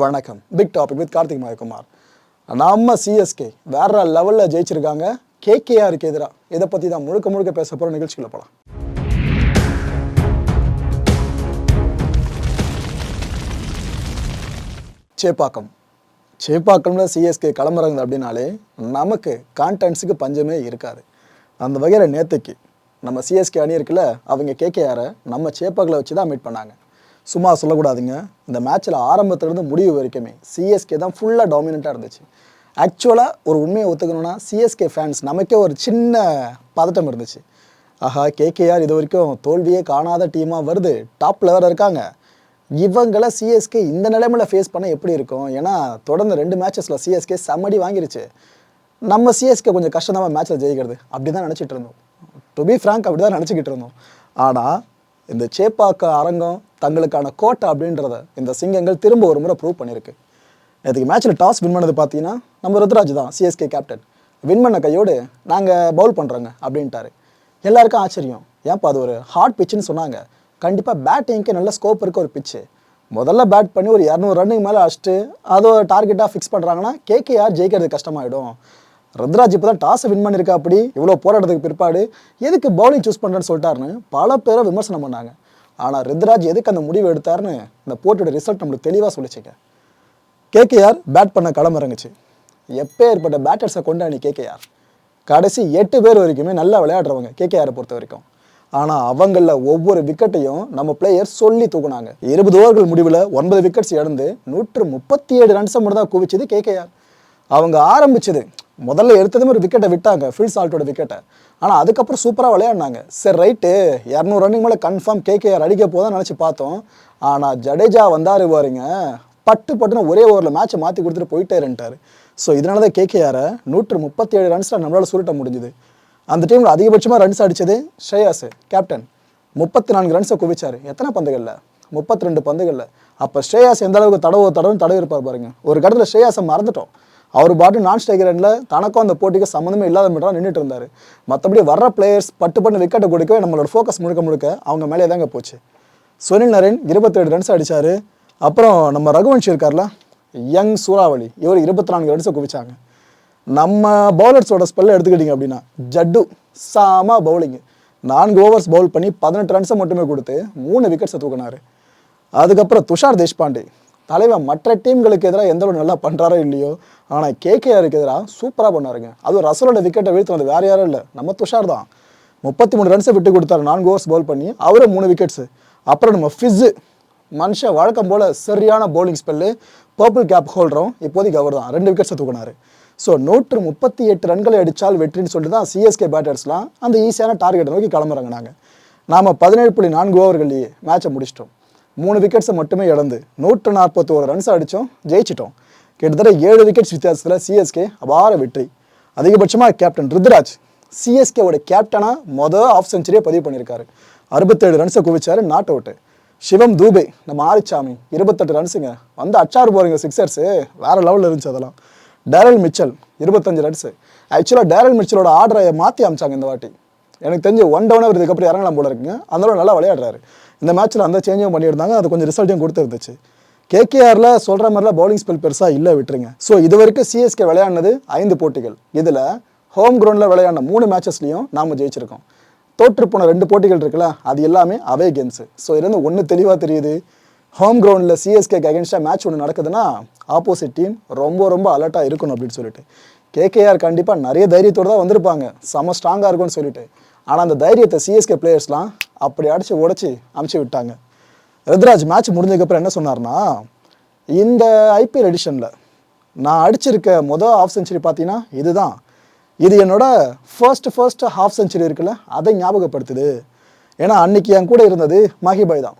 வணக்கம். Big topic with Karthik Mayakumar. நம்ம CSK வேற லெவலில் ஜெயிச்சிருக்காங்க. கேகேஆருக்கு எதிராக இதை பற்றி தான் முழுக்க முழுக்க பேச போகிற நிகழ்ச்சிகளை போகலாம் சேப்பாக்கம். சேப்பாக்கம்ல சிஎஸ்கே களமிறங்குது அப்படின்னாலே நமக்கு கான்டென்ட்ஸுக்கு பஞ்சமே இருக்காது. அந்த வகையில் நேற்றுக்கு நம்ம சிஎஸ்கே அணி இருக்குல்ல அவங்க கேகேஆரை நம்ம சேப்பாக்கில் வச்சு தான் மீட் பண்ணாங்க. சும்மா சொல்லக்கூடாதுங்க. இந்த மேட்ச்சில் ஆரம்பத்துலேருந்து முடிவு வரைக்குமே சிஎஸ்கே தான் ஃபுல்லாக டாமினண்ட்டாக இருந்துச்சு. ஆக்சுவலாக ஒரு உண்மையை ஒத்துக்கணும்னா சிஎஸ்கே ஃபேன்ஸ் நமக்கே ஒரு சின்ன பதட்டம் இருந்துச்சு. ஆஹா கேகேஆர் இது வரைக்கும் தோல்வியே காணாத டீமாக வருது. டாப்பில் வேறு இருக்காங்க. இவங்கள சிஎஸ்கே இந்த நிலைமையில் ஃபேஸ் பண்ண எப்படி இருக்கும்? ஏன்னா தொடர்ந்து ரெண்டு மேட்சஸில் சிஎஸ்கே செம்மடி வாங்கிருச்சு. நம்ம சிஎஸ்கே கொஞ்சம் கஷ்டமாக மேட்ச்சில் ஜெயிக்கிறது. அப்படி தான் நினச்சிட்டு இருந்தோம். டு பி ஃப்ராங்க் அப்படி தான் நினச்சிக்கிட்டு இருந்தோம். ஆனால் இந்த சேப்பாக்க அரங்கம் தங்களுக்கான கோட்டை அப்படின்றத இந்த சிங்கங்கள் திரும்ப ஒரு முறை ப்ரூவ் பண்ணியிருக்கு. நேற்றுக்கு மேட்ச்சில் டாஸ் வின் பண்ணது பார்த்தீங்கன்னா நம்ம ருத்ராஜ் தான் சிஎஸ்கே கேப்டன் வின் பண்ண கையோடு நாங்கள் பவுல் பண்ணுறோங்க அப்படின்ட்டாரு. எல்லாருக்கும் ஆச்சரியம். ஏன்ப்பா அது ஒரு ஹார்ட் பிச்சுன்னு சொன்னாங்க. கண்டிப்பாக பேட்டிங்க்கு நல்ல ஸ்கோப் இருக்க ஒரு பிச்சு முதல்ல பேட் பண்ணி ஒரு இரநூறு ரன்னுக்கு மேலே அடிச்சுட்டு அதை ஒரு டார்கெட்டாக ஃபிக்ஸ் பண்ணுறாங்கன்னா கேகேஆர் ஜெயிக்கிறது கஷ்டமாயிடும். ருத்ராஜ் இப்போ தான் டாஸை வின் பண்ணியிருக்கா அப்படி? இவ்வளோ போராட்டத்துக்கு பிற்பாடு எதுக்கு பவுலிங் சூஸ் பண்ணுறேன்னு சொல்லிட்டாருன்னு பல பேரை விமர்சனம் பண்ணாங்க. ஆனால் ரித்ராஜ் எதுக்கு அந்த முடிவு எடுத்தாருன்னு அந்த போட்டியோட ரிசல்ட் நம்மளுக்கு தெளிவாக சொல்லிச்சுங்க. கேகேஆர் பேட் பண்ண களம் இறங்குச்சு. எப்போ ஏற்பட்ட பேட்டர்ஸை கொண்டு கேகேஆர் கடைசி எட்டு பேர் வரைக்குமே நல்லா விளையாடுறவங்க கேகேஆரை பொறுத்த வரைக்கும். ஆனால் அவங்களில் ஒவ்வொரு விக்கெட்டையும் நம்ம பிளேயர் சொல்லி தூக்குனாங்க. இருபது ஓவர்கள் முடிவில் ஒன்பது விக்கெட்ஸ் இழந்து நூற்று முப்பத்தி ஏழு ரன்ஸை மட்டும் தான் குவிச்சது கேகேஆர் அவங்க ஆரம்பிச்சது முதல்ல எடுத்ததுமே ஒரு விக்கெட்டை விட்டாங்க ஃபில் சால்ட்டோட விக்கெட்டை ஆனால் அதுக்கப்புறம் சூப்பராக விளையாடினாங்க. சரி ரைட்டு இரநூறு ரன்னிங் மேலே கன்ஃபார்ம் கேகேஆர் அடிக்க போதான் நினச்சி பார்த்தோம். ஆனால் ஜடேஜா வந்தார் பாருங்க. பட்டு பட்டுன்னு ஒரே ஓவரில் மேட்சை மாற்றி கொடுத்துட்டு போயிட்டேருன்ட்டார் ஸோ இதனால தான் கேகேஆரை நூற்று முப்பத்தி ஏழு ரன்ஸில் நம்மளால் சுருட்ட முடிஞ்சுது. அந்த டீமில் அதிகபட்சமாக ரன்ஸ் அடித்தது ஸ்ரேயாஸ் கேப்டன் முப்பத்தி நான்கு ரன்ஸை குவிச்சார். எத்தனை பந்துகளில்? முப்பத்தி ரெண்டு பந்துகளில். அப்போ ஸ்ரேயாஸ் எந்த அளவுக்கு தடவு தடவுன்னு தடவி இருப்பார் பாருங்க. ஒரு கடத்தில் ஸ்ரேயாஸை மறந்துட்டோம். அவர் பாட்டு நான் ஸ்ட்ரைக்கர் ரனில் தனக்கும் அந்த போட்டிக்கு சம்மந்தமே இல்லாத மட்டும் நின்றுட்டு இருந்தார். மற்றபடி வர்ற பிளேயர்ஸ் பட்டு பட்டு விக்கெட்டை கொடுக்கவே நம்மளோட ஃபோக்கஸ் முழுக்க முழுக்க அவங்க மேலே தாங்க போச்சு. சுனில் நரேன் இருபத்தேழு ரன்ஸ் அடித்தார் அப்புறம் நம்ம ரகுவன்ஷி இருக்கார்ல யங் சூறாவளி இவர் இருபத்தி நான்கு ரன்ஸை குவிச்சாங்க. நம்ம பவுலர்ஸோட ஸ்பெல்ல எடுத்துக்கிட்டிங்க அப்படின்னா ஜட்டு சாமா பவுலிங் நான்கு ஓவர்ஸ் பவுல் பண்ணி பதினெட்டு ரன்ஸை மட்டுமே கொடுத்து மூணு விக்கெட்ஸை தூக்கினாரு. அதுக்கப்புறம் துஷார் தேஷ்பாண்டே தலைவன் மற்ற டீம்களுக்கு எதிராக எந்த அளவு நல்லா பண்ணுறாரோ இல்லையோ ஆனால் கேகேஆருக்கு எதிராக சூப்பராக பண்ணாருங்க. அதுவும் ரசலோட விக்கெட்டை வீழ்த்து வந்து வேறு யாரும் இல்லை. நம்ம துஷார் தான். முப்பத்தி மூணு ரன்ஸை விட்டு கொடுத்தாரு. நான்கு ஓவர்ஸ் பவுல் பண்ணி அவரே மூணு விக்கெட்ஸு அப்புறம் நம்ம ஃபிஸ்ஸு மனுஷன் வழக்கம் போல் சரியான பவுலிங் ஸ்பெல்லு பர்பிள் கேப் ஹோல்டரும் இப்போதைக்கு அவர் தான். ரெண்டு விக்கெட்ஸை தூக்கினார். ஸோ நூற்று முப்பத்தி எட்டு ரன்களை அடித்தால் வெற்றின்னு சொல்லிட்டு தான் சிஎஸ்கே பேட்டர்ஸ்லாம் அந்த ஈஸியான டார்கெட்டை நோக்கி கிளம்புறாங்க நாங்கள் நாம் பதினேழு புள்ளி நான்கு ஓவர்கள்லேயே மேட்சை முடிச்சிட்டோம். மூணு விக்கெட்ஸை மட்டுமே இழந்து நூற்று நாற்பத்தோரு ரன்ஸ் அடித்தோம் ஜெயிச்சிட்டோம். கிட்டத்தட்ட ஏழு விக்கெட்ஸ் வித்தியாசத்தில் சிஎஸ்கே அபார வெற்றி. அதிகபட்சமாக கேப்டன் ருத்ராஜ் சிஎஸ்கேவோட கேப்டனாக மொதல் ஆஃப் செஞ்சுரியை பதிவு பண்ணியிருக்காரு. அறுபத்தேழு ரன்ஸை குவிச்சாரு நாட் அவுட்டு சிவம் தூபே நம்ம ஆரிச்சாமி இருபத்தெட்டு ரன்ஸுங்க வந்து அச்சார் போகிறீங்க சிக்ஸர்ஸு வேறு லெவலில் இருந்துச்சு அதெல்லாம். டேரல் மிச்சல் இருபத்தஞ்சு ரன்ஸு ஆக்சுவலாக டேரல் மிச்சலோட ஆர்டரை மாற்றி அமிச்சாங்க இந்த வாட்டி. எனக்கு தெரிஞ்சு ஒன் டவுனாக இதுக்கப்புறம் இறங்கலாம் போல இருக்குங்க. அந்த நல்லா விளையாடுறாரு. இந்த மேட்ச்சில் அந்த சேஞ்சும் பண்ணியிருந்தாங்க. அது கொஞ்சம் ரிசல்ட்டையும் கொடுத்துருந்துச்சு. கேகேஆரில் சொல்கிற மாதிரிலாம் பவுலிங் ஸ்பெல் பெருசாக இல்லை விட்டுருங்க. ஸோ இது வரைக்கும் சிஎஸ்கே விளையாடினது ஐந்து போட்டிகள். இதில் ஹோம் கிரவுண்டில் விளையாடின மூணு மேட்சஸ்லையும் நாம் ஜெயிச்சிருக்கோம். தோற்று போன ரெண்டு போட்டிகள் இருக்குல்ல அது எல்லாமே அவே கேம்ஸு ஸோ இதுலேருந்து ஒன்று தெளிவாக தெரியுது. ஹோம் கிரவுண்டில் சிஎஸ்கேக்கு அகேன்ஸ்டாக மேட்ச் ஒன்று நடக்குதுன்னா ஆப்போசிட் டீம் ரொம்ப ரொம்ப அலர்ட்டாக இருக்கணும் அப்படின்னு சொல்லிட்டு. கேகேஆர் கண்டிப்பாக நிறைய தைரியத்தோடு தான் வந்திருப்பாங்க. செம ஸ்ட்ராங்காக இருக்கும்னு சொல்லிட்டு. ஆனால் அந்த தைரியத்தை சிஎஸ்கே பிளேயர்ஸ்லாம் அப்படி அடித்து உடச்சி அமுச்சு விட்டாங்க. ருத்ராஜ் மேட்ச் முடிஞ்சதுக்கப்புறம் என்ன சொன்னார்னா இந்த ஐபிஎல் எடிஷனில் நான் அடிச்சிருக்க மொதல் ஆஃப் செஞ்சுரி பார்த்தீங்கன்னா இதுதான். இது என்னோட ஃபர்ஸ்ட் ஃபர்ஸ்ட் ஹாஃப் செஞ்சுரி இருக்குல்ல அதை ஞாபகப்படுத்துது. ஏன்னா அன்னைக்கு என் கூட இருந்தது மஹிபாய் தான்.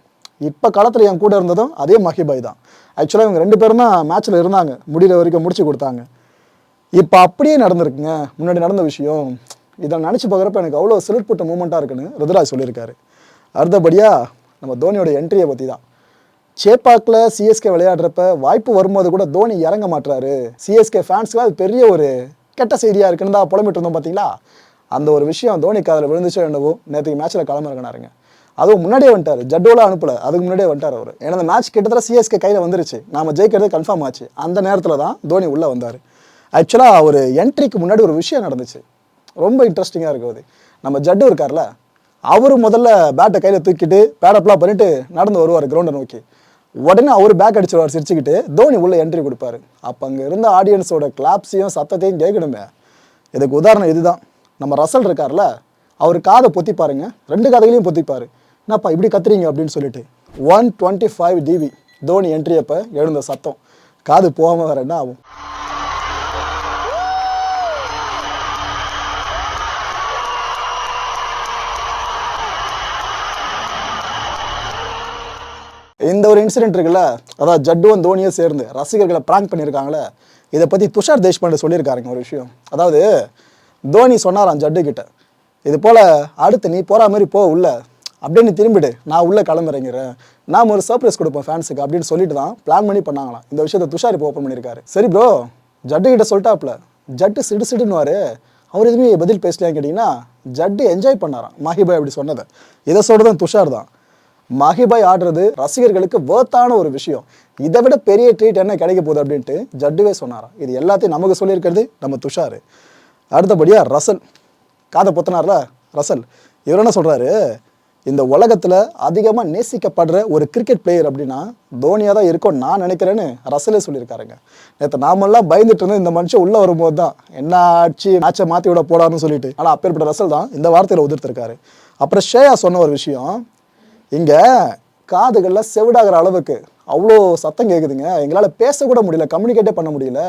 இப்போ காலத்தில் என் கூட இருந்ததும் அதே மஹிபாய் தான். ஆக்சுவலாக இவங்க ரெண்டு பேரும் தான் மேட்ச்சில் இருந்தாங்க. முடிகிற வரைக்கும் முடிச்சு கொடுத்தாங்க. இப்போ அப்படியே நடந்திருக்குங்க. முன்னாடி நடந்த விஷயம். இதை நினச்சி பார்க்குறப்ப எனக்கு அவ்வளோ சிலிட் போட்ட மூமெண்ட்டாக இருக்குன்னு ருத்ராஜ் சொல்லியிருக்காரு. அடுத்தபடியாக நம்ம தோனியோட என்ட்ரியை பற்றி தான் சேப்பாக்கில் சிஎஸ்கே விளையாடுறப்ப வாய்ப்பு வரும்போது கூட தோனி இறங்க மாட்டுறாரு சிஎஸ்கே ஃபேன்ஸ்க்கு அது பெரிய ஒரு கெட்ட செய்தியாக இருக்குன்னு தான் புலம்பிட்டு இருந்தோம் பார்த்தீங்களா அந்த ஒரு விஷயம் தோனி காதில் விழுந்துச்சோ என்னவோ நேற்றுக்கு மேட்ச்சில் களமிறங்கினாருங்க அதுவும் முன்னாடியே வந்துட்டார். ஜட்டோலாம் அனுப்பல. அதுக்கு முன்னாடியே வந்துட்டார் அவர். ஏன்னா அந்த மேட்ச் கிட்டத்தட்ட சிஎஸ்கே கையில் வந்துருச்சு. நாம ஜெயிக்கிறது கன்ஃபார்ம் ஆச்சு. அந்த நேரத்தில் தான் தோனி உள்ளே வந்தார். ஆக்சுவலாக ஒரு என்ட்ரிக்கு முன்னாடி ஒரு விஷயம் நடந்துச்சு. ரொம்ப இன்ட்ரெஸ்டிங்காக இருக்கும் அது நம்ம ஜட்டு இருக்கார்ல அவர் முதல்ல பேட்டை கையில் தூக்கிட்டு பேடப்லாம் பண்ணிட்டு நடந்து வருவார் கிரவுண்டை நோக்கி. உடனே அவர் பேக் அடிச்சிருவார் சிரிச்சுக்கிட்டு தோனி உள்ளே என்ட்ரி கொடுப்பாரு. அப்போ அங்கே இருந்த ஆடியன்ஸோட கிளாப்ஸையும் சத்தத்தையும் கேட்கணுமே. இதுக்கு உதாரணம் இதுதான். நம்ம ரசல் இருக்கார்ல அவர் காதை பொத்தி பாருங்க ரெண்டு காதைகளையும் பொத்திப்பாரு என்னப்பா இப்படி கத்துறீங்க அப்படின்னு சொல்லிட்டு one twenty five TV Dhoni entry அப்போ எழுந்த சத்தம். காது போகாமல் வேற என்ன ஆகும்? இந்த ஒரு இன்சிடென்ட் இருக்குல்ல அதாவது ஜட்டுவும் தோனியும் சேர்ந்து ரசிகர்களை ப்ராங்க் பண்ணியிருக்காங்களே இதை பற்றி துஷார் தேஷ்பாண்டே சொல்லியிருக்காருங்க ஒரு விஷயம். அதாவது தோனி சொன்னாராம் ஜட்டு கிட்ட இது போல் அடுத்து நீ போகிற மாதிரி போ உள்ள அப்படியே நீ திரும்பிடு நான் உள்ளே கிளம்புறேங்கிறேன் நாம் ஒரு சர்ப்ரைஸ் கொடுப்போம் ஃபேன்ஸுக்கு அப்படின்னு சொல்லிட்டு தான் பிளான் பண்ணி பண்ணாங்களாம். இந்த விஷயத்தை துஷார் இப்போ ஓப்பன் பண்ணியிருக்காரு. சரி ப்ரோ ஜட்டு கிட்ட சொல்லிட்டாப்ல ஜட்டு சிடு சிடுன்னுவார் அவர் எதுவுமே பதில் பேசலையான்னு கேட்டிங்கன்னா ஜட்டு என்ஜாய் பண்ணாராம். மாஹிபாய் அப்படி சொன்னதை. இதை சொல்கிறதும் துஷார் தான். மஹிபாய் ஆடுறது ரசிகர்களுக்கு வேர்த்தான ஒரு விஷயம். இதை விட பெரிய ட்ரீட் என்ன கிடைக்க போகுது அப்படின்ட்டு ஜட்டுவே சொன்னாராம் இது எல்லாத்தையும் நமக்கு சொல்லியிருக்கிறது நம்ம துஷார். அடுத்தபடியாக ரசல். காதை பொத்தினார்ல? ரசல். இவர் என்ன சொல்கிறாரு இந்த உலகத்தில் அதிகமாக நேசிக்கப்படுற ஒரு கிரிக்கெட் பிளேயர் அப்படின்னா தோனியாக தான் இருக்கும் நான் நினைக்கிறேன்னு ரசலே சொல்லியிருக்காருங்க. நேற்று நாமெல்லாம் பயந்துட்டு இருந்தோம் இந்த மனுஷன் உள்ளே வரும்போது தான் என்ன ஆச்சு? மேட்சை மாற்றி விட போடான்னு சொல்லிட்டு. ஆனால் அப்பேற்பட்ட ரசல் தான் இந்த வார்த்தையில் உதிர்த்திருக்காரு. அப்புறம் ஷேயா சொன்ன ஒரு விஷயம் இங்கே காதுகளில் செவிடாகிற அளவுக்கு அவ்வளோ சத்தம் கேட்குதுங்க எங்களால் பேசக்கூட முடியல கம்யூனிகேட்டே பண்ண முடியல.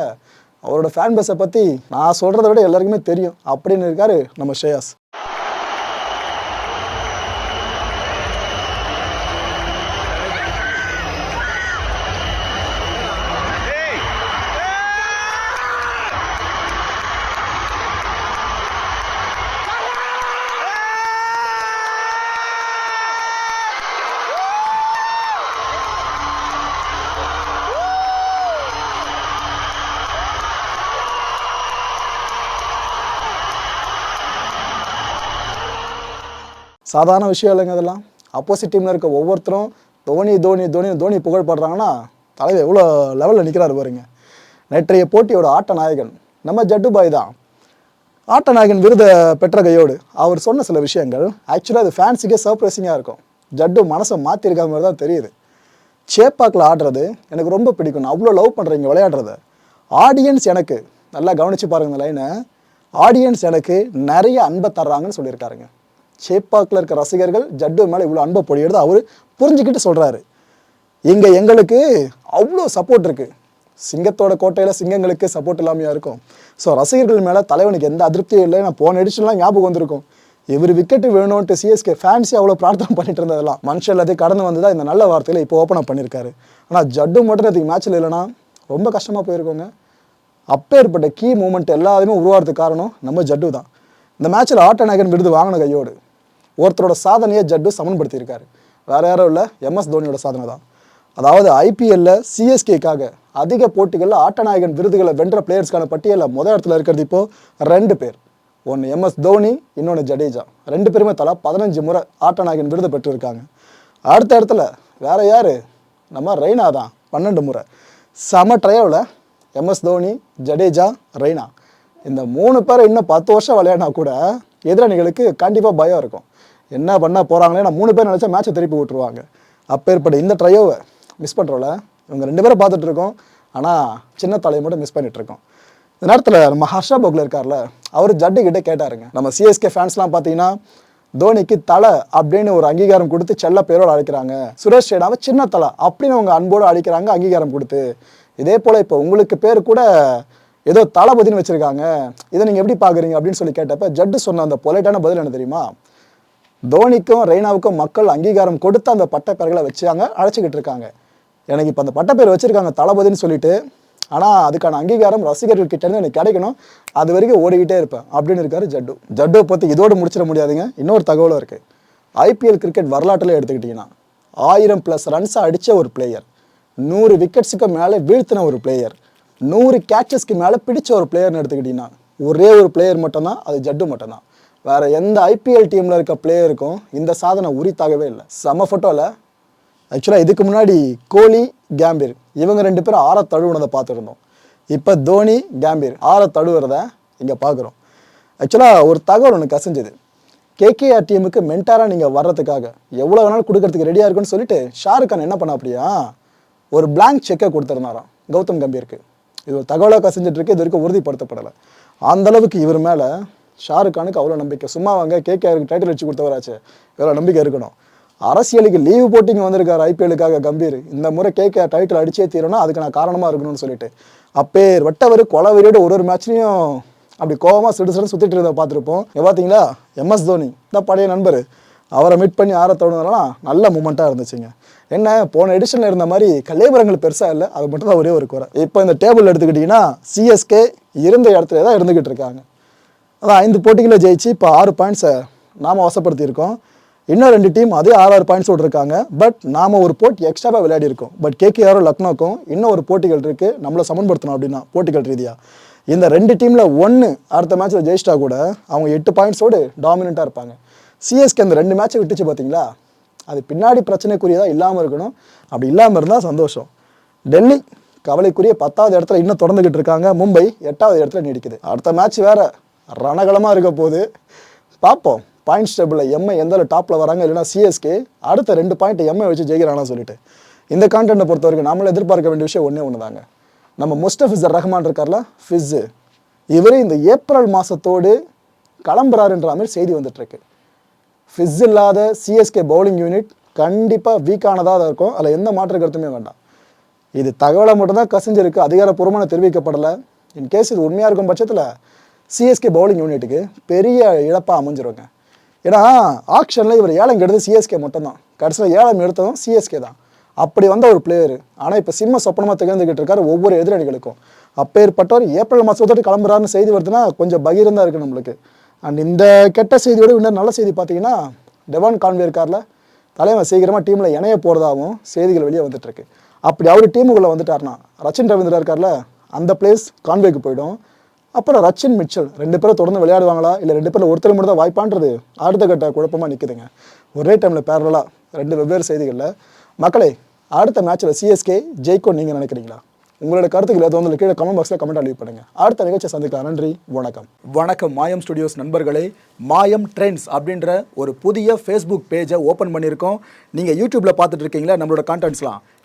அவரோட ஃபேன் பேஸை பற்றி நான் சொல்கிறத விட எல்லாருக்குமே தெரியும். அப்படின்னு இருக்காரு நம்ம ஷேயாஸ் சாதாரண விஷயம் இல்லைங்க அதெல்லாம் ஆப்போசிட் டீமில் இருக்க ஒவ்வொருத்தரும் தோனி தோனி தோனி தோனி புகழ்படுறாங்கன்னா தலைவர் எவ்வளோ லெவலில் நிற்கிறாரு பாருங்க. நேற்றைய போட்டியோட ஆட்ட நாயகன் நம்ம ஜட்டுபாய் தான். ஆட்ட நாயகன் விருதை பெற்ற கையோடு அவர் சொன்ன சில விஷயங்கள் ஆக்சுவலாக அது ஃபேன்ஸுக்கே சர்ப்ரைசிங்காக இருக்கும். ஜட்டு மனசை மாற்றிருக்க மாதிரி தான் தெரியுது. சேப்பாக்கில் ஆடுறது எனக்கு ரொம்ப பிடிக்கும். நான் அவ்வளோ லவ் பண்ணுறேன் விளையாடுறத. ஆடியன்ஸ் எனக்கு நல்லா கவனித்து பாருங்க இந்த லைனை ஆடியன்ஸ் எனக்கு நிறைய அன்பை தர்றாங்கன்னு சொல்லியிருக்காருங்க. சேப்பாக்கில் இருக்க ரசிகர்கள் ஜட்டு மேலே இவ்வளோ அன்பை பொழியிறது அவர் புரிஞ்சுக்கிட்டு சொல்கிறாரு இங்கே எங்களுக்கு அவ்வளோ சப்போர்ட் இருக்குது சிங்கத்தோட கோட்டையில் சிங்கங்களுக்கு சப்போர்ட் இல்லாமையா இருக்கும். ஸோ ரசிகர்கள் மேலே தலைவனுக்கு எந்த அதிருப்தியும் இல்லை நான் போன எடிஷன்லாம் ஞாபகம் வந்திருக்கும். இவர் விக்கெட்டு வேணும்ன்ட்டு சிஎஸ்கே ஃபேன்ஸி அவ்வளோ பிரார்த்தனை பண்ணிட்டு இருந்ததெல்லாம். மனுஷன் எல்லாத்தையும் கடந்து வந்து தான் இந்த நல்ல வார்த்தையில் இப்போ ஓப்பன் அப் பண்ணியிருக்காரு ஆனால் ஜட்டு மட்டும் அதுக்கு மேட்ச்சில் இல்லைன்னா ரொம்ப கஷ்டமாக போயிருக்கோங்க. அப்பேற்பட்ட கீ மூமெண்ட் எல்லாத்தையுமே உருவாகிறதுக்கு காரணம் நம்ம ஜட்டு தான் இந்த மேட்ச்சில் ஆட்ட நாயகன் விருது வாங்கின கையோடு. ஒருத்தரோட சாதனையை ஜட்டு சமன்படுத்தியிருக்காரு. வேறு யாரும் இல்லை எம்எஸ் தோனியோட சாதனை தான். அதாவது ஐபிஎல்ல சிஎஸ்கேக்காக அதிக போட்டிகளில் ஆட்டநாயகன் விருதுகளை வென்ற பிளேயர்ஸ்க்கான பட்டியலில் முதல் இடத்துல இருக்கிறது இப்போ ரெண்டு பேர். ஒன்று எம்எஸ் தோனி இன்னொன்று ஜடேஜா. ரெண்டு பேருமே தலா பதினஞ்சு முறை ஆட்டநாயகன் விருது பெற்றிருக்காங்க. அடுத்த இடத்துல வேற யார்? நம்ம ரெய்னா தான் பன்னெண்டு முறை. சம ட்ரையோவில் எம்எஸ் தோனி ஜடேஜா ரெய்னா. இந்த மூணு பேர் இன்னும் பத்து வருஷம் விளையாடினா கூட எதிரணிகளுக்கு கண்டிப்பாக பயம் இருக்கும். என்ன பண்ண போகிறாங்களே நான் மூணு பேர் நினச்சா மேட்சை திருப்பி விட்டுருவாங்க அப்பேற்பட்ட இந்த ட்ரையோவை மிஸ் பண்ணுறோம்ல இவங்க ரெண்டு பேரும் பார்த்துட்டு இருக்கோம். ஆனால் சின்ன தலையை மட்டும் மிஸ் பண்ணிகிட்ருக்கோம் இந்த நேரத்தில் நம்ம ஹர்ஷா போக்ல இருக்கார்ல அவர் ஜட்டு கேட்டாருங்க. நம்ம சிஎஸ்கே ஃபேன்ஸ்லாம் பார்த்தீங்கன்னா தோனிக்கு தலை அப்படின்னு ஒரு அங்கீகாரம் கொடுத்து செல்ல பேரோட அழைக்கிறாங்க. சுரேஷ் ரெய்னாவை சின்ன தலை அப்படின்னு அவங்க அன்போடு அழைக்கிறாங்க அங்கீகாரம் கொடுத்து. இதே போல் இப்போ உங்களுக்கு பேர் கூட ஏதோ தளபதினு வச்சுருக்காங்க. இதை நீங்கள் எப்படி பார்க்குறீங்க அப்படின்னு சொல்லி கேட்டப்ப ஜட்டு சொன்ன அந்த பொலைட்டான பதில் என்ன தெரியுமா? தோனிக்கும் ரெய்னாவுக்கும் மக்கள் அங்கீகாரம் கொடுத்து அந்த பட்டப்பேர்களை வச்சாங்க அழைச்சிக்கிட்டு இருக்காங்க. எனக்கு இப்போ அந்த பட்டப்பேர் வச்சுருக்காங்க தளபதின்னு சொல்லிட்டு ஆனால் அதுக்கான அங்கீகாரம் ரசிகர்கள் கிட்டேருந்து எனக்கு கிடைக்கணும். அது வரைக்கும் ஓடிக்கிட்டே இருப்பேன் அப்படின்னு இருக்காரு ஜட்டு. ஜட்டுவை பற்றி இதோடு முடிச்சிட முடியாதுங்க. இன்னொரு தகவலும் இருக்குது ஐபிஎல் கிரிக்கெட் வரலாற்றில் எடுத்துக்கிட்டிங்கன்னா ஆயிரம் ப்ளஸ் ரன்ஸை அடித்த ஒரு பிளேயர் நூறு விக்கெட்ஸுக்கு மேலே வீழ்த்தின ஒரு பிளேயர் நூறு கேட்சஸ்க்கு மேலே பிடிச்ச ஒரு பிளேயர்னு எடுத்துக்கிட்டிங்கன்னா ஒரே ஒரு பிளேயர் மட்டும்தான் அது ஜட்டு மட்டும்தான். வேற எந்த ஐபிஎல் டீமில் இருக்க பிளேயருக்கும் இந்த சாதனை உரித்தாகவே இல்லை. செம ஃபோட்டோவில் ஆக்சுவலாக இதுக்கு முன்னாடி கோலி கேம்பீர் இவங்க ரெண்டு பேரும் ஆற தழுவுனதை பார்த்துருந்தோம். இப்போ தோனி கேம்பீர் ஆற தழுவுறத இங்கே பார்க்குறோம். ஆக்சுவலாக ஒரு தகவல் ஒன்று கசிஞ்சுது. கேகேஆர் டீமுக்கு மென்டாராக நீங்கள் வர்றதுக்காக எவ்வளோ வேணாலும் கொடுக்கறதுக்கு ரெடியாக இருக்குன்னு சொல்லிட்டு ஷாருக் கான் என்ன பண்ண அப்படியா? ஒரு பிளாங்க் செக்கை கொடுத்துருந்தாராம் கௌதம் கம்பீருக்கு. இது ஒரு தகவலாக கசிஞ்சிட்ருக்கு இது வரைக்கும் உறுதிப்படுத்தப்படலை. அந்த அளவுக்கு இவர் மேலே ஷாருக்கானுக்கு அவ்வளோ நம்பிக்கை. சும்மா வாங்க கேகேஆருக்கு டைட்டில் வச்சு கொடுத்தவராச்சு. எவ்வளோ நம்பிக்கை இருக்கணும். அரசியலுக்கு லீவு போட்டு இங்கே வந்திருக்காரு ஐபிஎலுக்காக கம்பீர். இந்த முறை கேகேஆர் டைட்டில் அடிச்சே தீரணும். அதுக்கு நான் காரணமாக இருக்கணும்னு சொல்லிட்டு. அப்பேர் வட்டவர் கொலவெறியோட ஒரு ஒரு மேட்ச்லையும் அப்படி கோவமாக சிடு சுற்றிட்டு இருந்ததை பார்த்துருப்போம். பார்த்தீங்களா எம்எஸ் தோனி. இந்த பழைய நண்பர். அவரை மீட் பண்ணி ஆற தோணுனதெல்லாம் நல்ல மூமெண்ட்டாக இருந்துச்சுங்க. என்ன போன எடிஷனில் இருந்த மாதிரி கலைபுரங்கள் பெருசாக இல்லை. அது மட்டும் தான் ஒரே ஒரு குறை. இப்போ இந்த டேபிள் எடுத்துக்கிட்டிங்கன்னா சிஎஸ்கே இருந்த இடத்துல தான் இருந்துக்கிட்டு இருக்காங்க. அதான் ஐந்து போட்டிகளை ஜெயிச்சு இப்போ ஆறு பாயிண்ட்ஸை நாம் வசப்படுத்தியிருக்கோம். இன்னும் ரெண்டு டீம் அதே ஆறு ஆறு பாயிண்ட்ஸ் விட்ருக்காங்க பட் நாம் ஒரு போட்டி எக்ஸ்ட்ராவாக விளையாடி இருக்கோம். பட் கேகேஆரோ லக்னோக்கும் இன்னும் ஒரு போட்டிகள் இருக்குது நம்மளை சமன்படுத்தணும் அப்படின்னா போட்டிகள் ரீதியாக இந்த ரெண்டு டீமில் ஒன்று அடுத்த மேட்ச்சில் ஜெயிச்சிட்டா கூட அவங்க எட்டு பாயிண்ட்ஸோடு டாமினண்ட்டாக இருப்பாங்க. சிஎஸ்கே அந்த ரெண்டு மேட்ச்சை விட்டுச்சு பார்த்தீங்களா அது பின்னாடி பிரச்சனைக்குரியதாக இல்லாமல் இருக்கணும். அப்படி இல்லாமல் இருந்தால் சந்தோஷம். டெல்லி கவலைக்குரிய பத்தாவது இடத்துல இன்னும் தொடர்ந்துக்கிட்டு இருக்காங்க. மும்பை எட்டாவது இடத்துல நீடிக்குது. அடுத்த மேட்ச் வேறு. ரணகலமாக இருக்க போது பார்ப்போம். பாயிண்ட்ஸ் டேபிளில் எம்ஐ எந்த டாப்பில் வராங்க இல்லைன்னா சிஎஸ்கே அடுத்த ரெண்டு பாயிண்ட் எம்ஐ வச்சு ஜெயிக்கிறானா சொல்லிட்டு. இந்த கான்டென்ட்டை பொறுத்த வரைக்கும் நம்மள எதிர்பார்க்க வேண்டிய விஷயம் ஒன்றே ஒன்று தாங்க. நம்ம முஸ்டஃபிசர் ரஹ்மான் இருக்கார்ல ஃபிஸ்ஸு இவர் இந்த ஏப்ரல் மாதத்தோடு கிளம்புறாருன்ற மாதிரி செய்தி வந்துட்டுருக்கு. ஃபிஸ் இல்லாத சிஎஸ்கே பவுலிங் யூனிட் கண்டிப்பாக வீக்கானதாக தான் இருக்கும். அதில் எந்த மாற்று கருத்துமே வேண்டாம். இது தகவலை மட்டும்தான் கசிஞ்சிருக்கு. அதிகாரப்பூர்வமான தெரிவிக்கப்படலை. இன்கேஸ் இது உண்மையாக இருக்கும் பட்சத்தில் சிஎஸ்கே பவுலிங் யூனிட்டுக்கு பெரிய இழப்பாக அமைஞ்சிருங்க. ஏன்னா ஆக்ஷனில் இவர் ஏலம் கெடுத்து சிஎஸ்கே மட்டும்தான். கடைசியில் ஏலம் எடுத்ததும் சிஎஸ்கே தான். அப்படி வந்த ஒரு பிளேயர் ஆனால் இப்போ சிம்ம சொப்பனமாக திகழ்ந்துக்கிட்டு இருக்காரு ஒவ்வொரு எதிரணிகளுக்கும். அப்பேற்பட்டவர் ஏப்ரல் மாதத்தோடு கிளம்புறாருன்னு செய்தி வருதுன்னா கொஞ்சம் பகிரந்தான் இருக்குது நம்மளுக்கு. அண்ட் இந்த கெட்ட செய்தியோட இன்னொரு நல்ல செய்தி பார்த்தீங்கன்னா டெவான் கான்வே இருக்கார்ல. தலைவன் சீக்கிரமாக டீமில் இணைய போகிறதாகவும் செய்திகள் வெளியே வந்துட்டுருக்கு அப்படி அவர் டீமுக்குள்ளே வந்துட்டார்னா ரச்சின் ரவீந்திரா இருக்கார்ல அந்த பிளேஸ் கான்வேக்கு போயிடும். அப்புறம் ரச்சின் மிச்சல். ரெண்டு பேரும் தொடர்ந்து விளையாடுவாங்களா? இல்லை ரெண்டு பேரில் ஒருத்தர் மட்டும் தான் வாய்ப்பான்றது? அடுத்த கட்ட குழப்பமாக நிற்குதுங்க ஒரே டைமில் பேரலாக ரெண்டு வெவ்வேறு செய்திகளில். மக்களே அடுத்த மேட்ச்சில் சிஎஸ்கே ஜெயிக்கும் நீங்கள் நினைக்கிறீங்களா? உங்களோட கருத்துக்களை எதுவும் வந்து கீழே கமெண்ட் பாக்ஸில் கமெண்ட் அழிவு பண்ணுங்க. அடுத்த நிகழ்ச்சியை சந்திக்கலாம். நன்றி வணக்கம். வணக்கம் மாயம் ஸ்டுடியோஸ் நண்பர்களே. மாயம் ட்ரெண்ட்ஸ் அப்படின்ற ஒரு புதிய ஃபேஸ்புக் பேஜை ஓப்பன் பண்ணியிருக்கோம். நீங்கள் யூடியூப்பில் பார்த்துட்டு இருக்கீங்களா? நம்மளோட கான்டென்ட்ஸ்லாம்